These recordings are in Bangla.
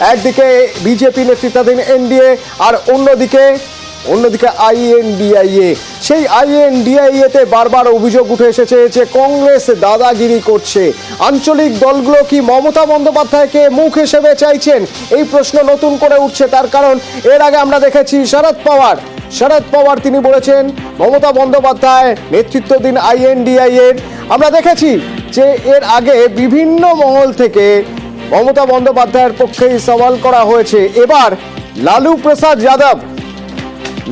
একদিকে বিজেপি নেতৃত্বাধীন এনডিএ আর অন্যদিকে অন্যদিকে আইএনডিআইএ। সেই আইএনডিআইএ তে বারবার অভিযোগ উঠে এসেছে যে কংগ্রেস দাদাগিরি করছে। আঞ্চলিক দলগুলো কি মমতা বন্দ্যোপাধ্যায়কে মুখ হিসেবে চাইছেন? এই প্রশ্ন নতুন করে উঠছে, তার কারণ এর আগে আমরা দেখেছি শরদ পাওয়ার। শরদ পাওয়ার তিনি বলেছেন, মমতা বন্দ্যোপাধ্যায় নেতৃত্বাধীন আইএনডিআই এর আমরা দেখেছি যে এর আগে বিভিন্ন মহল থেকে মমতা বন্দ্যোপাধ্যায়ের পক্ষেই সওয়াল করা হয়েছে এবার লালু প্রসাদ যাদব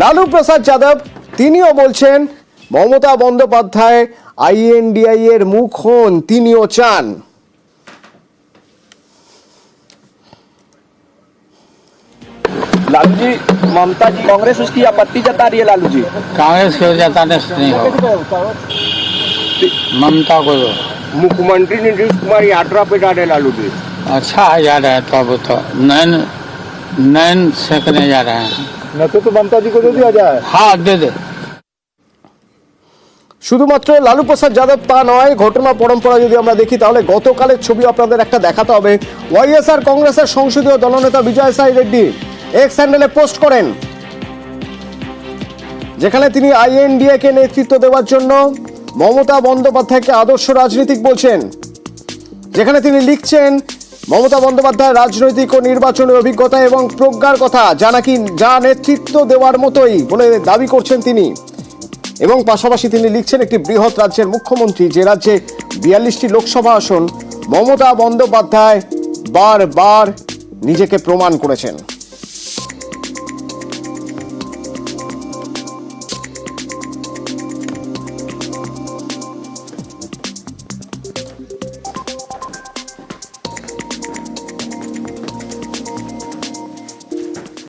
লালু প্রসাদ যাদব তিনিও বলছেন মমতা বন্দ্যোপাধ্যায় আইএনডিআই এর মুখ হন তিনিও চান लालू जी ममता जी कांग्रेस उसकी आपत्ति जता रही है लालू जी कांग्रेस को जताने से नहीं होगा ममता को दो। मुख्यमंत्री नीतीश कुमार यात्रा पे जा रहे लालू जी अच्छा है जा रहे हैं तो अब तो नैन नैन सेकने जा रहे हैं न तो, तो ममता जी को दे दिया जाए हाँ दे दे শুধুমাত্র লালু প্রসাদ যাদব তা নয় ঘটনা পরম্পরা যদি আমরা দেখি তাহলে গতকালের ছবি আপনাদের একটা দেখাতে হবে ওয়াইএসআর কংগ্রেসের সংসদীয় দলনেতা বিজয় সাই রেড্ডি এক্স হ্যান্ডেলে পোস্ট করেন যেখানে তিনি আইএনডিএ কে নেতৃত্ব দেওয়ার জন্য মমতা বন্দ্যোপাধ্যায়কে আদর্শ রাজনীতিক বলছেন যেখানে তিনি লিখছেন মমতা বন্দ্যোপাধ্যায় রাজনৈতিক ও নির্বাচনের অভিজ্ঞতা এবং প্রজ্ঞার কথা, যা নাকি, যা নেতৃত্ব দেওয়ার মতোই বলে দাবি করছেন তিনি। এবং পাশাপাশি তিনি লিখছেন একটি বৃহৎ রাজ্যের মুখ্যমন্ত্রী, যে রাজ্যে বিয়াল্লিশটি লোকসভা আসন মমতা বন্দ্যোপাধ্যায় বারবার নিজেকে প্রমাণ করেছেন।